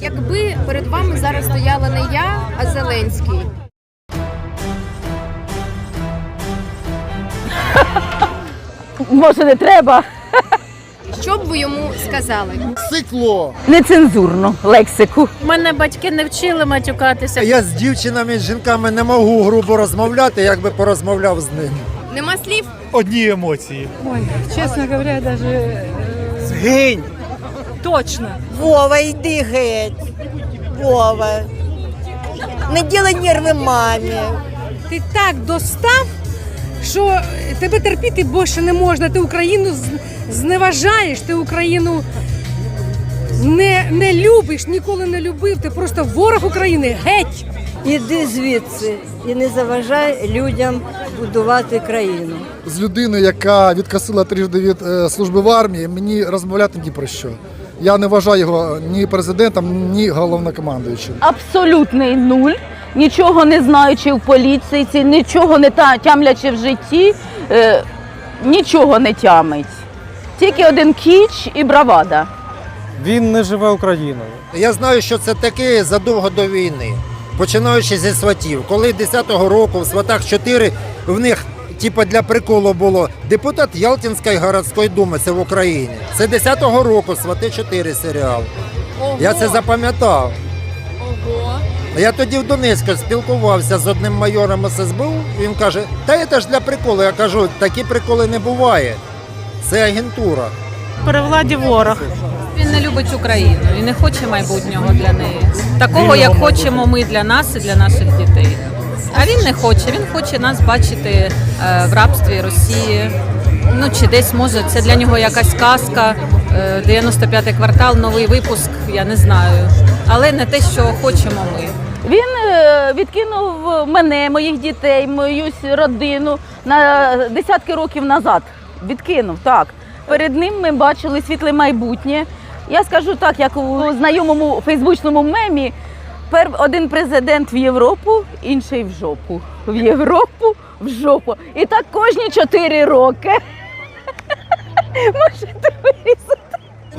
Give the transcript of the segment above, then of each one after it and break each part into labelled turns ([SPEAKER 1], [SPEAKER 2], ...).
[SPEAKER 1] Якби перед вами зараз стояла не я, а Зеленський.
[SPEAKER 2] Може, не треба
[SPEAKER 1] Що б ви йому сказали?
[SPEAKER 3] Сикло.
[SPEAKER 2] нецензурну лексику.
[SPEAKER 4] Мене батьки не вчили матюкатися.
[SPEAKER 3] Я з дівчинами, з жінками не можу грубо розмовляти, якби порозмовляв з ними.
[SPEAKER 1] Нема слів?
[SPEAKER 5] одні емоції.
[SPEAKER 6] Ой, честно говоря, даже э,
[SPEAKER 3] Згинь!
[SPEAKER 6] Точно.
[SPEAKER 7] Вова, йди геть. Вова. Не ділай нерви мамі.
[SPEAKER 6] Ти так достав, що тебе терпіти більше не можна. Ти Україну з- зневажаєш, ти Україну не, не любиш, ніколи не любив. Ти просто ворог України. Геть!
[SPEAKER 7] Іди звідси і не заважай людям будувати країну.
[SPEAKER 8] з людиною, яка відкосила трижди від е, служби в армії, мені розмовляти ні про що. Я не вважаю його ні президентом, ні головнокомандуючим.
[SPEAKER 2] Абсолютний нуль. Нічого не знаючи в поліції, нічого не та- тямлячи в житті, е, нічого не тямить. Тільки один кіч і бравада.
[SPEAKER 5] Він не живе Україною.
[SPEAKER 3] Я знаю, що це таке задовго до війни. Починаючи зі сватів. Коли 10-го року в сватах 4 в них типа для приколу було депутат Ялтинської городської думи, це в Україні. Це 10-го року свати 4 серіал.
[SPEAKER 1] Ого.
[SPEAKER 3] Я це запам'ятав.
[SPEAKER 1] Ого.
[SPEAKER 3] Я тоді в Донецьку спілкувався з одним майором ССБУ. Він каже: Та це ж для приколу. Я кажу, такі приколи не буває. Це агентура.
[SPEAKER 4] При владі ворог.
[SPEAKER 9] Він не любить Україну і не хоче майбутнього для неї. Такого, як хочемо ми для нас і для наших дітей. А він не хоче. Він хоче нас бачити е, в рабстві Росії. Ну чи десь може це для нього якась казка. е, 95-й квартал, новий випуск. Я не знаю. Але не те, що хочемо ми.
[SPEAKER 2] Він е, відкинув мене, моїх дітей, мою родину на десятки років назад. Відкинув так. Перед ним ми бачили світле майбутнє. Я скажу так, як у знайомому фейсбучному мемі. Пер один президент в Європу, інший в жопу. В Європу, в жопу. І так кожні чотири роки. Можете вирізати.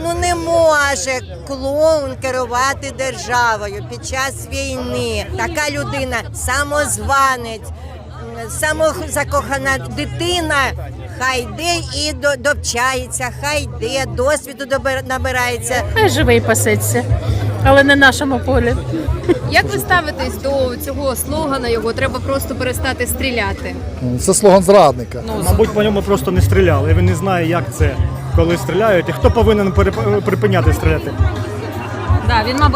[SPEAKER 7] Ну не може клоун керувати державою під час війни. Така людина самозванець, самозакохана дитина. Хай йде і до- довчається, хай йде, досвіду набирається.
[SPEAKER 4] Хай живе пасеться, але не в нашому полі.
[SPEAKER 1] Як ви ставитесь до цього слогана його? Треба просто перестати стріляти.
[SPEAKER 8] Це слоган зрадника.
[SPEAKER 5] Мабуть, по ньому просто не стріляли. Він не знає, як це, коли стріляють, і хто повинен припиняти стріляти.
[SPEAKER 9] Да, він, мабуть,